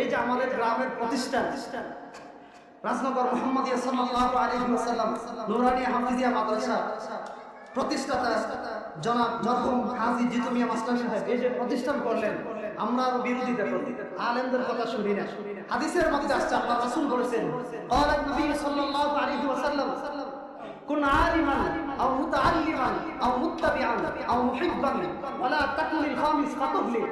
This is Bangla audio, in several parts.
এই যে আমাদের গ্রামের প্রতিষ্ঠান, রাজনগর মোহাম্মদ সাল্লাল্লাহু আলাইহি ওয়াসাল্লাম, নুরানি হাফিজিয়া মাদ্রাসা, প্রতিষ্ঠাতা জনাব মরহুম হাজি জিতুমিয়া মাস্টার সাহেব, এই যে প্রতিষ্ঠান করলেন, আমরা আরও বিরোধিতা আলেমদের কথা শুনি না। হাদিসের মধ্যে আসছে, আল্লাহ রাসূল বলেছেন ক্বালা নবী সাল্লাল্লাহু আলাইহি ওয়াসাল্লাম, কুন আলিমান আও মুতাআল্লিমান আও মুত্তাবিআন আও মুহিব্বান, ওয়ালা তাকুনিল খামিস ফাতুহলি।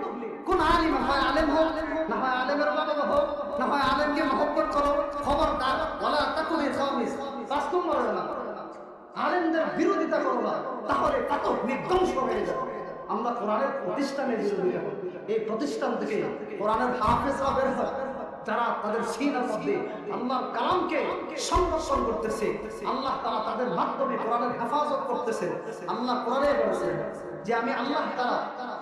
কোন আলিম হয়, আলেম হোক, না হয় আলেমের বাবা হোক, না হয় আলেমকে মহব্বত করো, খবরদার ওলা তাকুনি খামিস, পাঁচ নম্বর না আলেমদের বিরোধিতা করো না, তাহলে কত বিধ্বংস হয়ে যাবে আমরা কোরআনের প্রতিষ্ঠানের বিরোধিতা এই প্রতিষ্ঠান থেকে কোরআনের হাফেজরা বের হয়। যারা তাদের সিনার মধ্যে আল্লাহর কালামকে সংরক্ষণ করতেছে, আল্লাহ তারা তাদের মাধ্যমে কোরআনের হেফাজত করতেছে। আল্লাহ কোরআনে বলেছেন যে আমি আল্লাহ তারা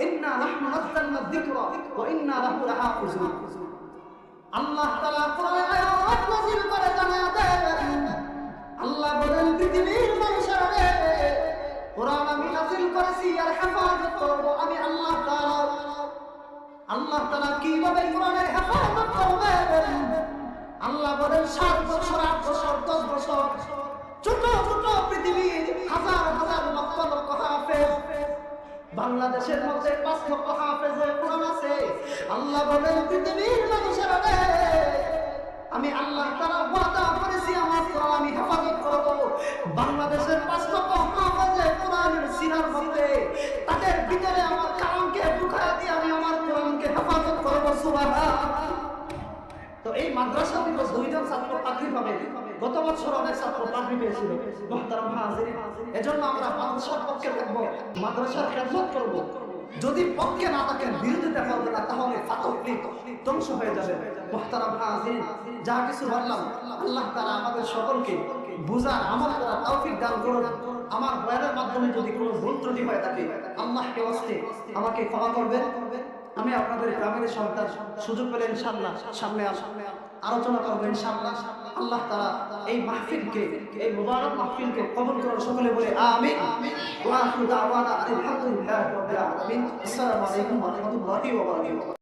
ইন্না নাহনু নাযালনা যিকরা ওয়া ইন্না লাহু লাহাফিজুন আল্লাহ তাআলা কোরআনে আয়াত নাযিল করে, জানা আল্লাহ বলেন, পৃথিবীর মানুষেরা কোরআন আমি নাযিল করেছি আর হেফাজত করব আমি আল্লাহ তাআলা। আল্লাহ তাআলা কীভাবে করবেন আল্লাহ বলেন, সাত বছর, আট বছর, দশ বছর, ছোট ছোট পৃথিবী হাজার হাজার লক্ষ লক্ষ হাফেজ। বাংলাদেশের মধ্যে পাঁচ লক্ষ হাফেজের কোরআন আছে। আল্লাহ বলেন, পৃথিবীর মানুষেরা আমি আল্লাহ তারা আমরা যদি পক্ষে না থাকেন বিরোধিতা করবে না, তাহলে ধ্বংস হয়ে যাবে। মোহতারাম হাজির যা কিছু বললাম, আল্লাহ তারা আমাদের সকলকে বুঝার, আমল করা তৌফিক দান করুন। আমার বয়ানের মাধ্যমে যদি কোনো ভুল ত্রুটি হয়ে থাকে, আল্লাহকে অস্তে আমাকে ক্ষমা করবেন। আমি আপনাদের গ্রামের সন্তান সুযোগ পেলে ইনশাল্লাহ সামনে আস আলোচনা করব ইনশাল্লাহ আল্লাহ তারা এই মাহফিলকে, এই মুবারক মাহফিলকে কবুল করার সকলে বলে আমি ওয়া আসসালামু আলাইকুম